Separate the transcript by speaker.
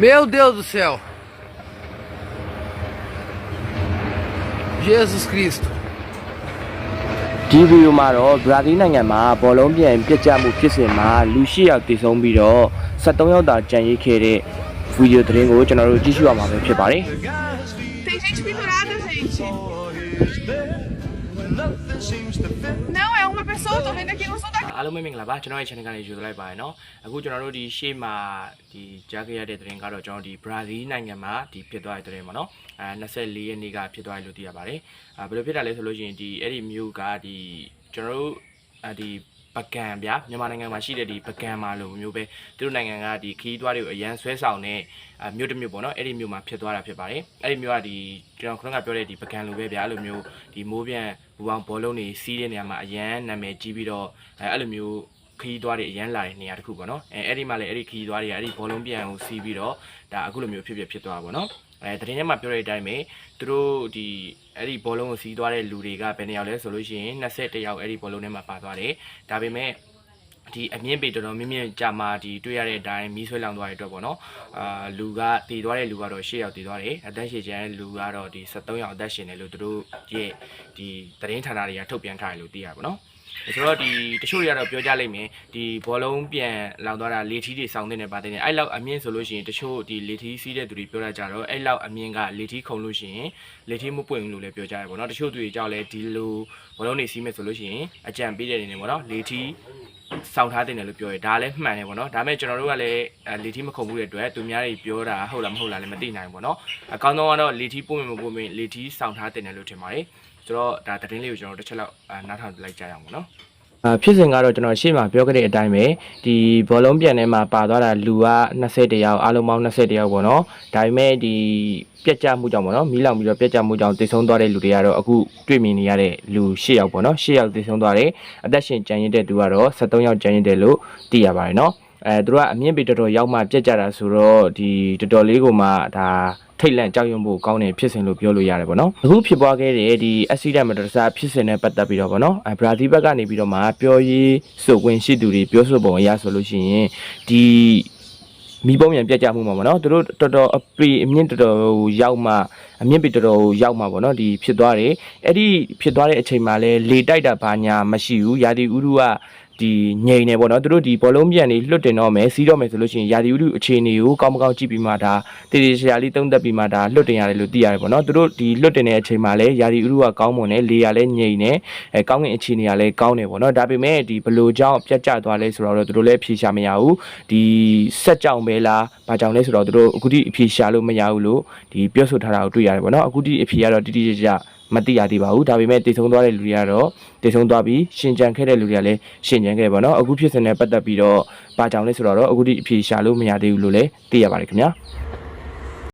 Speaker 1: Meu Deus do céu! Jesus Cristo!
Speaker 2: ဒီဗီဒီယိုမှာတော့ဘရာဇီးနိုင်ငံမှာဘောလုံးပြန်ပြစ်ကျမှုဖြစ်စဉ်မှာလူ၈ယောက်တည်ဆုံးပြီးတော့73ယောက်သာကြံရိတ်ခဲ့တဲ့ဗီဒီယိုသတင်းကိုကျွန်တော်တို့ကြည့်ရှုရမှာပဲဖြစ်ပါတယ်
Speaker 3: Tem gente pendurada, gente. Não, é uma pessoa, eu tô vendo aqui no som da
Speaker 2: အားလုံးပဲမင်္ဂလာပါကျွန်တော်ရဲ့ channel ကနေယူလိုက်ပါရနော်အခုကျွန်တော်တို့ဒီရှေ့မှာဒီကြားခဲ့ရတဲ့သတင်းကတော့ကျွန်တော်ဒီဘရာဇီးနိုင်ငံမှာဒီဖြစ်သွားတဲ့သတင်းပေါ့နော်အဲ24ရက်နေ့ကဖြစ်သွားတယ်လို့သိရပါတယ်အဲဘယ်လိုဖြစ်တာလဲဆိုလို့ရှိရင်ဒီအဲ့ဒီမြို့ကဒီကျွန်တော်တို့အဲဒီ ပကံဗျာမြန်မာနိုင်ငံမှာရှိတဲ့ဒီပကံမှာလို့မျိုးပဲသူတို့နိုင်ငံကဒီခီးသွားတွေကိုအရန်ဆွဲဆောင်တဲ့အဲမြို့တစ်မြို့ပေါ့နော်အဲ့ဒီမြို့မှာဖြစ်သွားတာဖြစ်ပါတယ်အဲ့ဒီမြို့ကဒီကျွန်တော်ခုနကပြောတဲ့ဒီပကံလိုပဲဗျာအဲ့လိုမျိုးဒီမိုးပြန်ဘူပေါင်းဘောလုံးတွေစီးတဲ့နေရာမှာအရန်နာမည်ကြီးပြီးတော့အဲအဲ့လိုမျိုးခီးသွားတွေအရန်လာတဲ့နေရာတစ်ခုပေါ့နော်အဲအဲ့ဒီမှာလည်းအဲ့ဒီခီးသွားတွေကအဲ့ဒီဘောလုံးပြန်ကိုစီးပြီးတော့ဒါအခုလိုမျိုးဖြစ်ဖြစ်ဖြစ်သွားတာပေါ့နော် အဲတရင်ထဲမှာပြောတဲ့အတိုင်းပဲသူတို့ဒီအဲ့ဒီဘောလုံးကိုစီးသွားတဲ့လူတွေကဘယ်နှစ်ယောက်လဲဆိုလို့ရှိရင်21ယောက်အဲ့ဒီဘောလုံးထဲမှာပါသွားတယ်ဒါပေမဲ့ဒီအမြင့်ပေတော်တော်မြင့်မြင့်ကြာမှဒီတွေ့ရတဲ့အတိုင်းမီးဆွဲလောင်သွားတဲ့အတွက်ပေါ့နော်အာလူကတည်သွားတဲ့လူကတော့10ယောက်တည်သွားတယ်အသက်ရှင်ကျန်တဲ့လူကတော့ဒီ73ယောက်အသက်ရှင်တယ်လို့သူတို့ရဲ့ဒီသတင်းဌာနတွေကထုတ်ပြန်ထားတယ်လို့သိရပါပေါ့နော် ဆိုတော့ဒီတချို့တွေကတော့ပြောကြလိမ့်မယ်ဒီဘောလုံးပြန်လောင်သွားတာလေထီးတွေစောင်းတဲ့နေပါတယ်အဲ့လောက်အမြင့်ဆိုလို့ရှိရင်တချို့ဒီလေထီးစီးတဲ့သူတွေပြောတတ်ကြတော့အဲ့လောက်အမြင့်ကလေထီးခုံလို့ရှိရင်လေထီးမပွင့်ဘူးလို့လည်းပြောကြရပေါ့နော်တချို့သူတွေကြောက်လဲဒီလိုဘောလုံးတွေစီးမယ်ဆိုလို့ရှိရင်အကြံပေးတဲ့နေနေပေါ့နော်လေထီး စောင်းထားတဲ့နေလို့ပြောရဲဒါလည်းမှန်တယ်ပေါ့နော်ဒါပေမဲ့ကျွန်တော်တို့ကလည်းလေထီးမခုံဘူးတဲ့အတွက်သူများတွေပြောတာဟုတ်လားမဟုတ်လားလည်းမသိနိုင်ဘူးပေါ့နော်အကောင်းဆုံးကတော့လေထီးပွင့်မပွင့်မလေထီးစောင်းထားတဲ့နေလို့ထင်ပါတယ်ဆိုတော့ဒါသတင်းလေးကိုကျွန်တော်တစ်ချက်လောက်နားထောင်လိုက်ကြရအောင်ပေါ့နော်အာ ဖြစ်စဉ်ကတော့ကျွန်တော်ရှေ့မှာပြောခဲ့တဲ့အတိုင်းပဲဒီဘောလုံးပြန်ထဲမှာပါသွားတာလူက20ယောက်အားလုံးပေါင်း20ယောက်ပေါ့နော်ဒါပေမဲ့ဒီပြက်ကြမှုကြောင့်ပေါ့နော်မီးလောင်ပြီးတော့ပြက်ကြမှုကြောင့်တိတ်ဆုံးသွားတဲ့လူတွေကတော့အခုတွေ့မြင်နေရတဲ့လူ10ယောက်ပေါ့နော်10ယောက်တိတ်ဆုံးသွားတယ်အသက်ရှင်ကျန်ရစ်တဲ့သူကတော့73ယောက်ကျန်ရစ်တယ်လို့သိရပါတယ်နော်အဲသူတို့ကအမြင့်ပေတော်တော်ရောက်မှပြက်ကြတာဆိုတော့ဒီတော်တော်လေးကိုမှဒါ ထိတ်လန့်ကြောက်ရွံ့ဖို့ကောင်းတဲ့ဖြစ်စဉ်လို့ပြောလို့ရတယ်ပေါ့နော်အခုဖြစ်ပွားခဲ့တဲ့ဒီ accident မတော်တဆဖြစ်စဉ်နဲ့ပတ်သက်ပြီးတော့ပေါ့နော်အဲဘရာဇီးဘက်ကနေပြီးတော့မှပြောရေးဆိုခွင့်ရှိသူတွေပြောဆိုပုံအရဆိုလို့ရှိရင်ဒီမိဘုံမြန်ပြတ်ကြမှုမှာပေါ့နော်သူတို့တော်တော်အပရီအမြင့်တော်တော်ရောက်မှ အမြင့်ပေတော်တော်ရောက်မှပေါ့နော်ဒီဖြစ်သွားတယ်အဲ့ဒီဖြစ်သွားတဲ့အချိန်မှာလဲလေတိုက်တာဘာညာမရှိဘူးရာသီဥတုကဒီငြိမ်နေပေါ့နော်သူတို့ဒီဘောလုံးပြန်နေလွတ်တင်တော့မယ်စီးတော့မယ်ဆိုလို့ရှိရင်ရာသီဥတုအခြေအနေကိုကောင်းမကောင်းကြည့်ပြီးမှဒါတည်တည်ရှာလေးသုံးသက်ပြီးမှဒါလွတ်တင်ရတယ်လို့သိရတယ်ပေါ့နော်သူတို့ဒီလွတ်တင်တဲ့အချိန်မှာလဲရာသီဥတုကကောင်းမွန်တယ်လေကလည်းငြိမ်နေအဲကောင်းကင်အခြေအနေကလည်းကောင်းတယ်ပေါ့နော်ဒါပေမဲ့ဒီဘလို့ကြောင့်ပြတ်ကျသွားလဲဆိုတော့သူတို့လည်းဖြေရှာမရဘူးဒီဆက်ကြောင်ပဲလားဘာကြောင့်လဲဆိုတော့သူတို့အခုထိအဖြေရှာလို့မရဘူးလို့ဒီပြောဆိုထားတာကိုတွေ့ရတယ်ပေါ့နော်အခုထိအဖြေကတော့တိတိကျကျမသိရသေးပါဘူးဒါပေမဲ့တည်ဆုံးသွားတဲ့လူတွေကတော့တည်ဆုံးသွားပြီးရှင်ကြံခဲ့တဲ့လူတွေကလည်းရှင်ကြံခဲ့တယ်ပေါ့နော်အခုဖြစ်စဉ်နဲ့ပတ်သက်ပြီးတော့ဘာကြောင့်လဲဆိုတော့အခုထိအဖြေရှာလို့မရသေးဘူးလို့လည်းသိရပါတယ်ခင်ဗျာ